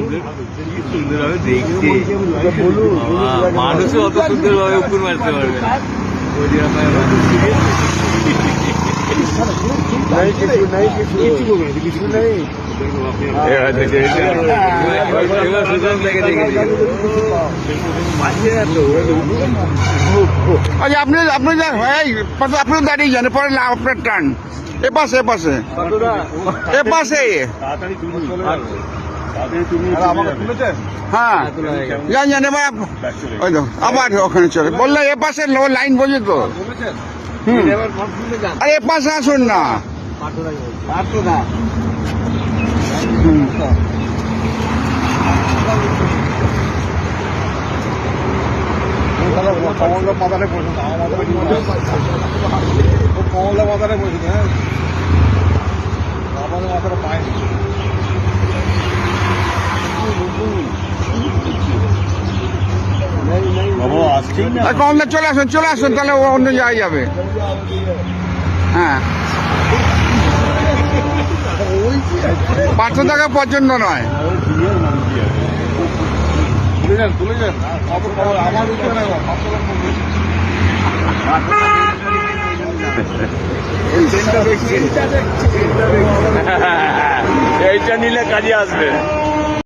সুন্দর কি সুন্দরভাবে দেখতে মানুষও অত সুন্দরভাবে উকুন মারতে পারবে না আচ্ছা আপনি আপনি যান আপনিও দাঁড়িয়ে যান পরে না আপনার টান এ পাশে এ পাশে এ পাশে হ্যাঁ। যান যান এবার ওই তো আবার ওখানে চলে বলল এ পাশে লো লাইন বোঝে তো। বলেছেন হুম। এবার কনফিউজে যান। আরে এ পাশে আসুন না। পারতো না হুম। বসে। কমলদা মাথারে বসে হ্যাঁ? কমলে, চলে আসুন চলে আসুন, তাহলে ও অন্য জায়গায় যাবে। হ্যাঁ। পাঁচশো টাকা পছন্দ নয়। এইটা নিলে কাজে আসবে।